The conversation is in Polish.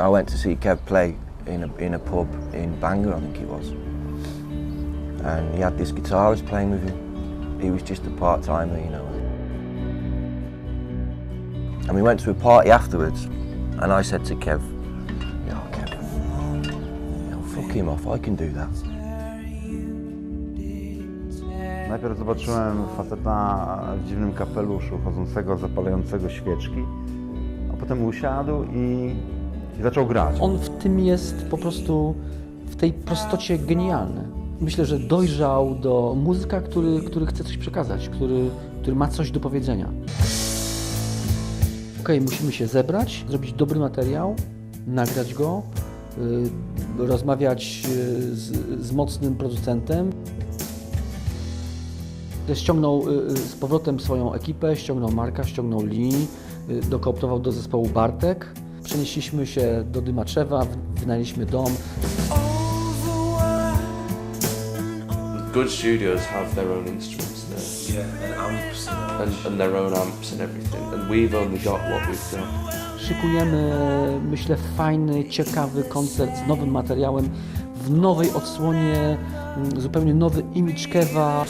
I went to see Kev play in a, in a pub in Bangor, I think it was. And he had this guitarist playing with him. He was just a part timer, you know. And we went to a party afterwards, and I said to Kev, "Yo, Kev, know, fuck him off, I can do that. Najpierw zobaczyłem faceta w dziwnym kapeluszu, chodzącego, zapalającego świeczki, a potem usiadł i, i zaczął grać. On w tym jest po prostu w tej prostocie genialny. Myślę, że dojrzał do muzyka, który, który chce coś przekazać, który, który ma coś do powiedzenia. Okej, musimy się zebrać, zrobić dobry materiał, nagrać go, y, rozmawiać y, z, z mocnym producentem. Ściągnął y, y, z powrotem swoją ekipę, ściągnął Marka, ściągnął Lee, dokooptował do zespołu Bartek. Przenieśliśmy się do Dymaczewa, wynajęliśmy dom. Good studios have their own instruments there. Yeah, and amps. And, and their own amps and everything. And we've only got what we've got. Szykujemy, myślę, fajny, ciekawy koncert z nowym materiałem, w nowej odsłonie, mm, zupełnie nowy image Kewa.